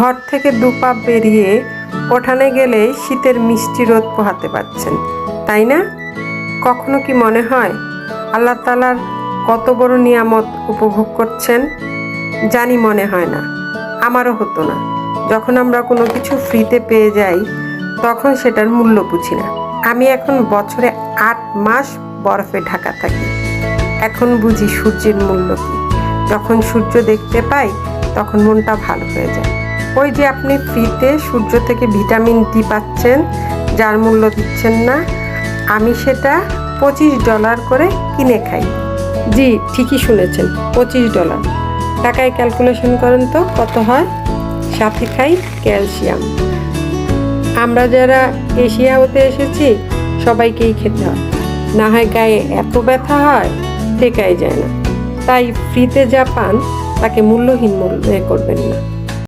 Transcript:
ঘর থেকে দু পা বেরিয়ে ওঠানে গেলে শীতের মিষ্টি রোদ পোহাতে পারছেন, তাই না? কখনো কি মনে হয় আল্লাহ তালার কত বড় নিয়ামত উপভোগ করছেন? জানি মনে হয় না, আমারও হতো না। যখন আমরা কোনো কিছু ফ্রিতে পেয়ে যাই, তখন সেটার মূল্য বুঝি না। আমি এখন বছরে আট মাস বরফে ঢাকা থাকি। এখন বুঝি সূর্যের মূল্য কী। যখন সূর্য দেখতে পাই, তখন মনটা ভালো হয়ে যায়। ওই যে আপনি ফ্রিতে সূর্য থেকে ভিটামিন ডি পাচ্ছেন, যার মূল্য দিচ্ছেন না, আমি সেটা পঁচিশ ডলার করে কিনে খাই। জি, ঠিকই শুনেছেন, পঁচিশ ডলার। টাকায় ক্যালকুলেশন করেন তো, কত হয়? সাথে খাই ক্যালসিয়াম। আমরা যারা এশিয়া হতে এসেছি, সবাইকেই খেতে হয়। না হয় গায়ে এত ব্যথা হয় টেকাই যায় না। তাই ফ্রিতে যা পান, তাকে মূল্যহীন মূল্যে করবেন না।